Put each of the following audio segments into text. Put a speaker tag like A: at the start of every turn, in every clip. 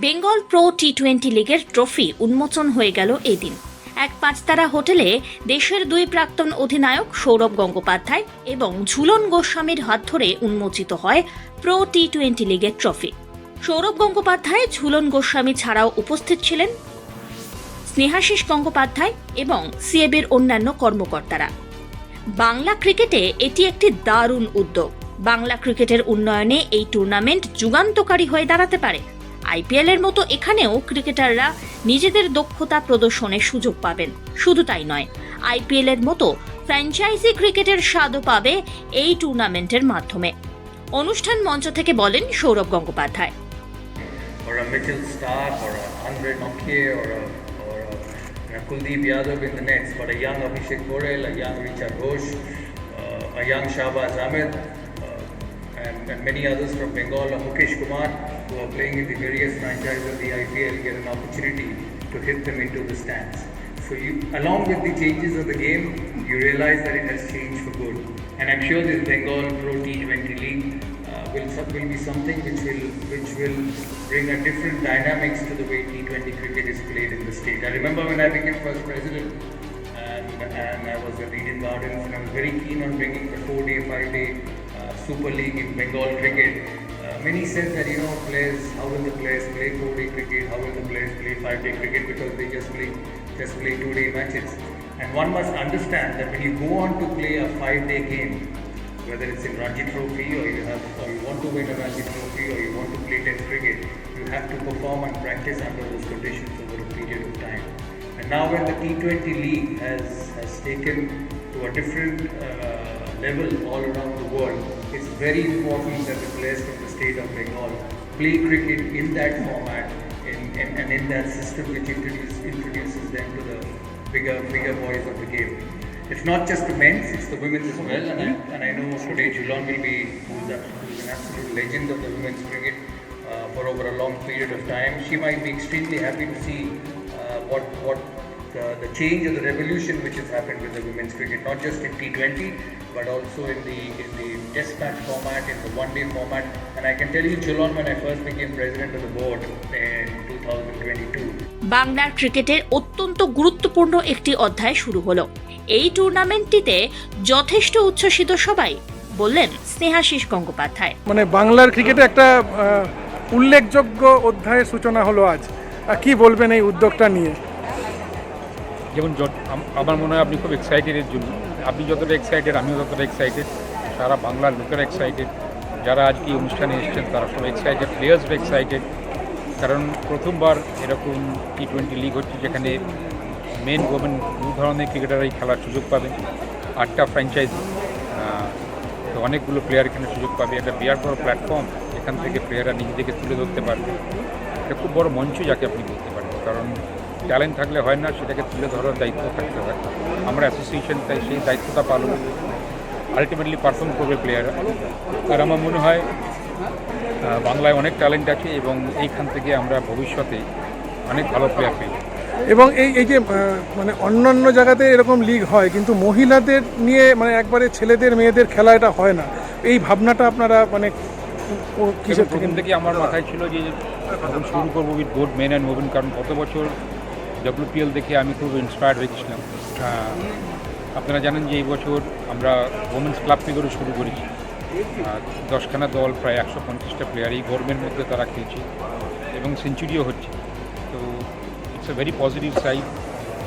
A: Bengal pro T twenty লিগের trophy উন্মোচন হয়ে গেল এদিন। এক পাঁচতারা হোটেলে দেশের দুই প্রাক্তন অধিনায়ক সৌরভ গঙ্গোপাধ্যায় এবং ঝুলন গোস্বামীর হাত ধরে উন্মোচিত হয় প্রো টি টোয়েন্টি লিগের ট্রফি। সৌরভ গঙ্গোপাধ্যায়, ঝুলন গোস্বামী ছাড়াও উপস্থিত ছিলেন স্নেহাশিস গঙ্গোপাধ্যায় এবং সিএবির অন্যান্য কর্মকর্তারা। বাংলা ক্রিকেটে এটি একটি দারুণ উদ্যোগ। বাংলা ক্রিকেটের উন্নয়নে এই টুর্নামেন্ট যুগান্তকারী হয়ে দাঁড়াতে পারে। আইপিএল এর মতো এখানেও ক্রিকেটাররা নিজেদের দক্ষতা প্রদর্শনের সুযোগ পাবেন শুধু তাই নয় আইপিএল এর মতো ফ্র্যাঞ্চাইজি ক্রিকেটের স্বাদও পাবে এই টুর্নামেন্টের মাধ্যমে অনুষ্ঠান মঞ্চ থেকে বলেন Sourav Gangopadhyay
B: or a Mitchell Stark or a Andre Nokia or a, or a, you know, Kuldeep Yadav in the nets, but a young Abhishek Borel, a young Richa Ghosh, uh, a young Shahbaz Ahmed, uh, and, and many others from Bengal, Mukesh Kumar, who are playing in the various franchises of the IPL, get an opportunity to hit them into the stands. So you, along with the changes of the game, you realize that it has changed for good. And I'm sure this Bengal Pro T20 League uh, will, will be something which will which will bring a different dynamics to the way T20 cricket is played in the state. I remember when I became first president, and, I was at Eden Gardens, and I was very keen on bringing the four-day, five-day Super League in Bengal cricket. Uh, many said that you know players, how will the players play four-day cricket? How will the players play five-day cricket? Because they just play just play two-day matches. And one must understand that when you go on to play a five-day game, whether it's in Ranji Trophy or you have or you want to win a Ranji Trophy or you want to play Test cricket, you have to perform and practice under those conditions over a period of time. And now when the T20 league has has taken to a different uh, level all around the world, it's very important that the players from the state of Bengal play cricket in that format in, in, and in that system which introduce, introduces them to the bigger bigger boys of the game. It's not just the men's, it's the women's as well. And I, and I know today Julon will be who's, a, who's an absolute legend of the women's cricket uh, for over a long period of time. She might be extremely happy to see uh, what what the, the change or the revolution which has happened with the women's cricket, not just in T20 but also in the in the test match format, in the one-day format. And I can tell you, Julon, when I first became president of the board in 2022.
A: বাংলার ক্রিকেটের অত্যন্ত গুরুত্বপূর্ণ একটি অধ্যায় শুরু হলো এই টুর্নামেন্টটিতে যথেষ্ট উচ্ছ্বসিত সবাই বললেন স্নেহাশিস গঙ্গোপাধ্যায়
C: মানে বাংলার ক্রিকেটে একটা উল্লেখযোগ্য অধ্যায়ের সূচনা হলো আজ কি বলবেন এই উদ্যোগটা নিয়ে
D: যেমন আমার মনে হয় আপনি খুব এক্সাইটেডের জন্য। আপনি যতটা এক্সাইটেড আমিও ততটা এক্সাইটেড সারা বাংলার লোকেরা এক্সাইটেড যারা আজকে এই অনুষ্ঠানে এসেছেন, তারা সব এক্সাইটেড প্লেয়ার্স এক্সাইটেড কারণ প্রথমবার এরকম টি টোয়েন্টি লিগ হচ্ছে যেখানে মেন ওমেন দু ধরনের ক্রিকেটারই খেলার সুযোগ পাবে। আটটা ফ্র্যাঞ্চাইজি তো অনেকগুলো প্লেয়ার এখানে সুযোগ পাবে। একটা বিরাট বড় প্ল্যাটফর্ম এখান থেকে প্লেয়াররা নিজেদেরকে তুলে ধরতে পারবে। এটা খুব বড় মঞ্চ যাকে আপনি বলতে পারেন। কারণ ট্যালেন্ট থাকলে হয় না সেটাকে তুলে ধরার দায়িত্ব থাকতে হয়। আমরা অ্যাসোসিয়েশন তাই সেই দায়িত্বটা পালন আলটিমেটলি পারফর্ম করবে প্লেয়াররা আর আমার মনে হয় বাংলায় অনেক ট্যালেন্ট আছে এবং এইখান থেকে আমরা ভবিষ্যতে অনেক ভালো প্লেয়ার পেয়ে
C: এবং এই এই যে মানে অন্যান্য জায়গাতে এরকম লিগ হয় কিন্তু মহিলাদের নিয়ে মানে একবারে ছেলেদের মেয়েদের খেলা এটা হয় না। এই ভাবনাটা আপনারা মানে কিসের থেকে
D: আমার মাথায় ছিল যে শুরু করব with both men and women কারণ গত বছর ডব্লিউপিএল দেখে আমি খুব ইন্সপায়ার্ড হয়েছিলাম। আপনারা জানেন যে এই বছর আমরা ওমেন্স ক্লাব থেকেও শুরু করেছি। দশখানা দল, প্রায় একশো পঞ্চাশটা প্লেয়ার এই গরমের মধ্যে তারা খেলছে এবং সেঞ্চুরিও হচ্ছে। তো it's a very positive side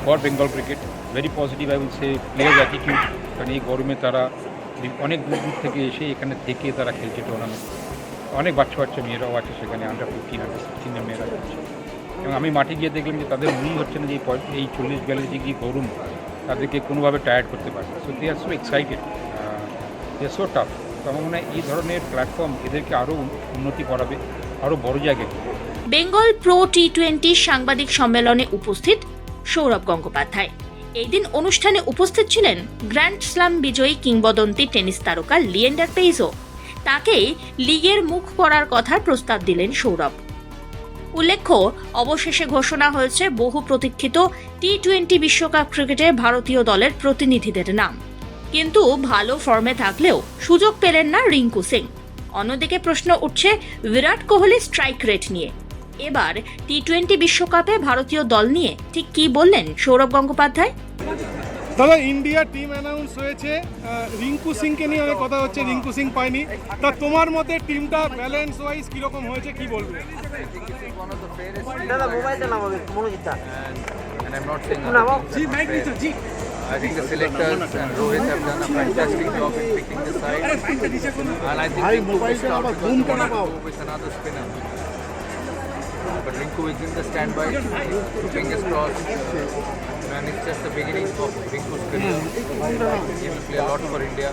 D: for Bengal cricket very positive I will say player attitude কারণ এই গরমে তারা অনেক দূর দূর থেকে এসে এখানে থেকে তারা খেলছে টুর্নামেন্ট অনেক বাচ্চা বাচ্চা মেয়েরাও আছে সেখানে আন্ডার ফিফটিন আন্ডার সিক্সটিনের মেয়েরা যাচ্ছে এবং আমি মাঠে গিয়ে দেখলাম যে তাদের মনেই হচ্ছে না যে এই চল্লিশ বিয়াল্লিশ ডিগ্রি গরম তাদেরকে কোনোভাবে টায়ার্ড করতে পারবে so they are so excited they so tough তো আমার মনে হয় এই ধরনের প্ল্যাটফর্ম এদেরকে আরও উন্নতি করাবে আরও বড় জায়গায়
A: বেঙ্গল প্রো টি টোয়েন্টি সাংবাদিক সম্মেলনে উপস্থিত সৌরভ গঙ্গোপাধ্যায়। এই দিন অনুষ্ঠানে উপস্থিত ছিলেন গ্র্যান্ড স্লাম বিজয়ী কিংবদন্তি টেনিস তারকা লিয়েন্ডার পেইজো। তাকেই লিগের মুখ করার কথার প্রস্তাব দিলেন সৌরভ। উল্লেখ্য, অবশেষে ঘোষণা হয়েছে বহু প্রতীক্ষিত টি টোয়েন্টি বিশ্বকাপ ক্রিকেটে ভারতীয় দলের প্রতিনিধিদের নাম। কিন্তু ভালো ফর্মে থাকলেও সুযোগ পেলেন না রিঙ্কু সিং। অন্যদিকে প্রশ্ন উঠছে বিরাট কোহলি স্ট্রাইক রেট নিয়ে। এবার টি টোয়েন্টি বিশ্বকাপে ভারতীয় দল নিয়ে ঠিক কি বললেন সৌরভ গঙ্গোপাধ্যায়?
C: দাদা ইন্ডিয়া টিম অ্যানাউন্স হয়েছে রিঙ্কু সিংকে নিয়ে অনেক কথা হচ্ছে রিঙ্কু সিং পায়নি তা তোমার মতে টিমটা ব্যালেন্স ওয়াইজ কীরকম হয়েছে কি বলবে
E: দাদা মোবাইলটা নামাবে মনোজিৎটা
B: and I'm not saying
E: নামাও
B: other things are not. I think the selectors and Rohit have done a fantastic job in picking the side. And I think Rinku will start because they want to go with another spinner. But Rinku is in the standby. Fingers crossed. And it's just the beginning of Rinku's career. He will play a lot for India.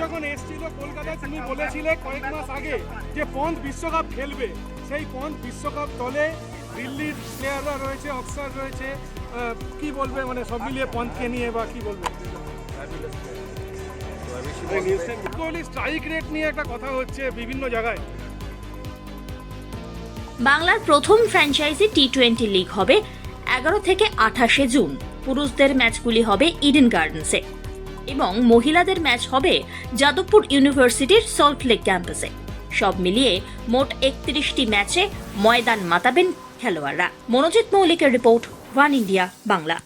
C: যখন এসছিল কলকাতায় তুমি বলেছিলে কয়েক মাস আগে যে পন্থ বিশ্বকাপ খেলবে সেই পন্থ বিশ্বকাপ দলে দিল্লির প্লেয়াররা রয়েছে অফসার রয়েছে কি বলবে মানে সব মিলিয়ে পন্থকে নিয়ে বা কি বলবে স্ট্রাইক রেট নিয়ে একটা কথা হচ্ছে বিভিন্ন জায়গায়
A: বাংলার প্রথম ফ্র্যাঞ্চাইজি টি টোয়েন্টি লিগ হবে এগারো থেকে আঠাশে জুন। পুরুষদের ম্যাচগুলি হবে ইডেন গার্ডেন্সে। এবং মহিলাদের ম্যাচ হবে যাদবপুর ইউনিভার্সিটির সল্টলেক ক্যাম্পাসে। সব মিলিয়ে মোট একত্রিশটি ম্যাচে ময়দান মাতাবেন খেলোয়াড়রা। মনোজিৎ মৌলিকের রিপোর্ট, ওয়ান ইন্ডিয়া, বাংলা।